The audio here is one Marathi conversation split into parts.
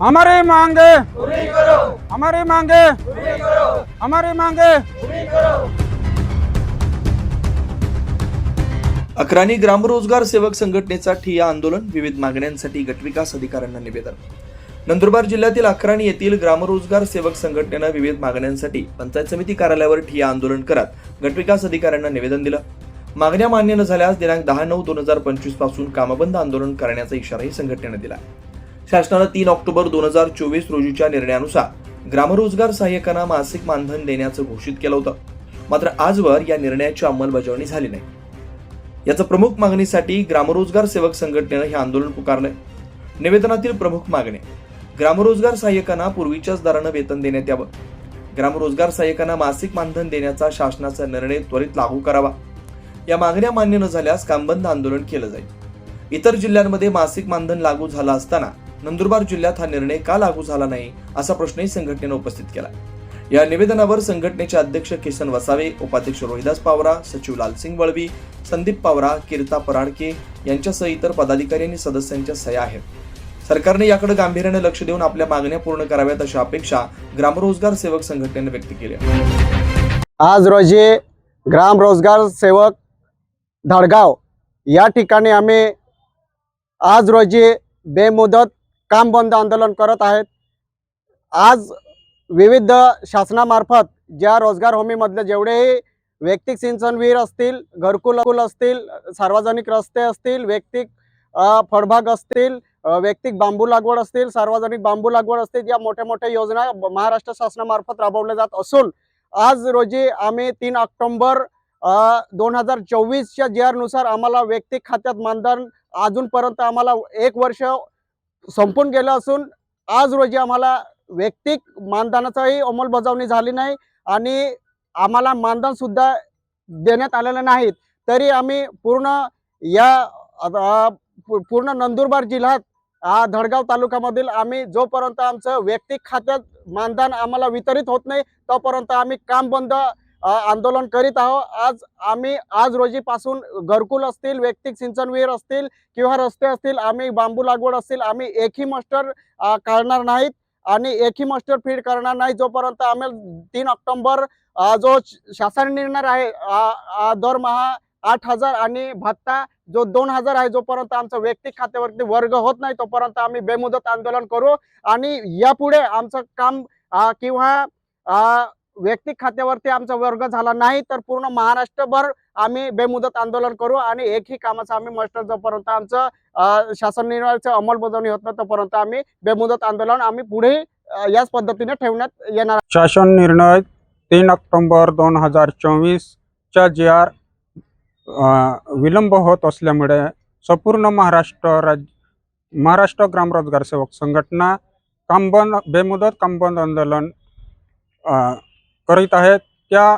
हमारी मांगे। हमारी मांगे। हमारी मांगे। अकराणी ग्रामरोजगार सेवक संघटनेचा ठिय्या आंदोलन विविध मागण्यांसाठी गटविकास अधिकाऱ्यांना निवेदन. नंदुरबार जिल्ह्यातील अकराणी येथील ग्रामरोजगार सेवक संघटनेनं विविध मागण्यांसाठी पंचायत समिती कार्यालयावर ठिय्या आंदोलन करत गटविकास अधिकाऱ्यांना निवेदन दिलं. मागण्या मान्य न झाल्यास दिनांक दहा नऊ दोन हजार पंचवीसपासून कामबंद आंदोलन करण्याचा इशाराही संघटनेनं दिला. शासनानं तीन ऑक्टोबर दोन हजार चोवीस रोजीच्या निर्णयानुसार ग्रामरोजगार सहाय्यकांना मासिक मानधन देण्याचं घोषित केलं होतं. मात्र आजवर या निर्णयाची अंमलबजावणी झाली नाही. याचा प्रमुख मागणीसाठी ग्रामरोजगार सेवक संघटनेनं हे आंदोलन पुकारलंय. निवेदनातील प्रमुख मागणी ग्रामरोजगार सहाय्यकांना पूर्वीच्याच दरानं वेतन देण्यात यावं. ग्रामरोजगार सहाय्यकांना मासिक मानधन देण्याचा शासनाचा निर्णय त्वरित लागू करावा. या मागण्या मान्य न झाल्यास कामबंद आंदोलन केलं जाईल. इतर जिल्ह्यांमध्ये मासिक मानधन लागू झालं असताना नंदुरबार जिल्ह्यात हा निर्णय का लागू झाला नाही असा प्रश्नही संघटनेनं उपस्थित केला. या निवेदनावर संघटनेचे अध्यक्ष किसन वसावे उपाध्यक्ष रोहिदास पावरा सचिव लालसिंग वळवी संदीप पावरा कीर्ता पराडके यांच्यासह इतर पदाधिकारी आणि सदस्यांच्या सह्या आहेत. सरकारने याकडे गांभीर्याने लक्ष देऊन आपल्या मागण्या पूर्ण कराव्यात अशा अपेक्षा ग्रामरोजगार सेवक संघटनेने व्यक्त केली आज रोजी ग्राम रोजगार सेवक धडगाव या ठिकाणी आम्ही आज रोजी बेमुदत काम बंद आंदोलन करत आहेत. आज विविध शासनामार्फत ज्या रोजगार हमीमधले जेवढेही वैयक्तिक सिंचनवीर असतील घरकुल असतील सार्वजनिक रस्ते असतील वैयक्तिक फळबाग असतील वैयक्तिक बांबू लागवड असतील सार्वजनिक बांबू लागवड असतील या मोठ्या मोठ्या योजना महाराष्ट्र शासनामार्फत राबवल्या जात असून आज रोजी आम्ही तीन ऑक्टोंबर दोन हजार चोवीसच्या जी आरनुसार आम्हाला वैयक्तिक खात्यात मानधन अजूनपर्यंत आम्हाला एक वर्ष संपून गेलं असून आज रोजी आम्हाला वैयक्तिक मानधनाचाही अंमलबजावणी झाली नाही आणि आम्हाला मानधनसुद्धा देण्यात आलेलं नाहीत. तरी आम्ही पूर्ण या पूर्ण नंदुरबार जिल्ह्यात हा धडगाव तालुक्यामधील आम्ही जोपर्यंत आमचं वैयक्तिक खात्यात मानधन आम्हाला वितरित होत नाही तोपर्यंत आम्ही काम बंद आंदोलन करीत आहोत. आज आम्ही आज रोजीपासून घरकुल असतील वैयक्तिक सिंचन विहीर असतील किंवा रस्ते असतील आम्ही बांबू लागवड असतील आम्ही एकही मास्टर काढणार नाहीत आणि एकही मास्टर फीड करणार नाही. जोपर्यंत आम्ही तीन ऑक्टोंबर जो श- शासन निर्णय आहे दरमहा आठ हजार आणि भत्ता जो दोन हजार आहे जोपर्यंत आमचा वैयक्तिक खात्यावरती वर्ग होत नाही तोपर्यंत आम्ही बेमुदत आंदोलन करू आणि यापुढे आमचं काम किंवा वैयक्तिक खात्यावरती आमचा वर्ग झाला नाही तर पूर्ण महाराष्ट्रभर आम्ही बेमुदत आंदोलन करू आणि एकही कामाचं आम्ही मस्टर जोपर्यंत आमचं शासन निर्णयाचं अंमलबजावणी होत नाही तोपर्यंत आम्ही बेमुदत आंदोलन आम्ही पुढे याच पद्धतीने ठेवण्यात येणार शासन निर्णय तीन ऑक्टोंबर दोन हजार चोवीसच्या जी आर विलंब होत असल्यामुळे संपूर्ण महाराष्ट्र राज्य महाराष्ट्र ग्रामरोजगार सेवक संघटना कामबंद बेमुदत कामबंद आंदोलन करीत आहेत. त्या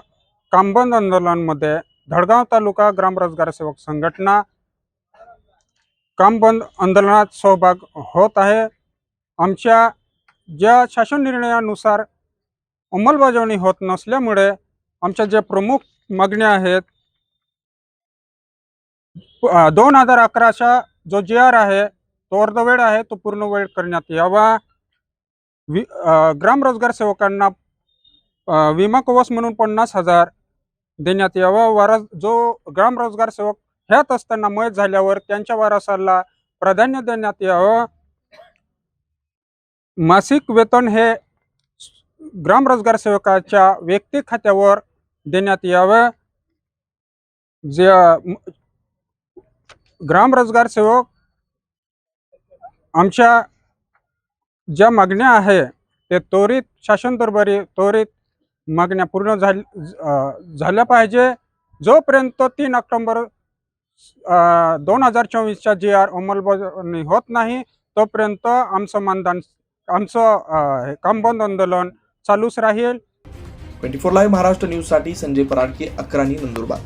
कामबंद आंदोलनामध्ये धडगाव तालुका ग्रामरोजगार सेवक संघटना कामबंद आंदोलनात सहभाग होत आहे. आमच्या ज्या शासन निर्णयानुसार अंमलबजावणी होत नसल्यामुळे आमच्या ज्या प्रमुख मागण्या आहेत दोन हजार अकराचा जो जे आर आहे तो अर्धवेळ आहे तो पूर्ण वेळ करण्यात यावा. वि अ, ग्रामरोजगार सेवकांना विमा कवच म्हणून पन्नास हजार देण्यात यावा. वारस जो ग्रामरोजगार सेवक ह्यात असताना मयत झाल्यावर त्यांच्या वारसाला प्राधान्य देण्यात यावं. मासिक वेतन हे ग्रामरोजगार सेवकाच्या वैयक्तिक खात्यावर देण्यात यावं. जे ग्राम ग्रामरोजगार सेवक आमच्या ज्या मागण्या आहे ते त्वरित शासन दरबारी त्वरित मागण्या पूर्ण झाल्या पाहिजे. जोपर्यंत तीन ऑक्टोंबर दोन हजार चोवीसच्या जी आर अंमलबजावणी होत नाही तोपर्यंत आमचं मानधन आमचं अ, हे कामबंद आंदोलन चालूच राहील. ट्वेंटी फोर लाईव्ह महाराष्ट्र न्यूजसाठी संजय पराडके अकराणी नंदुरबार.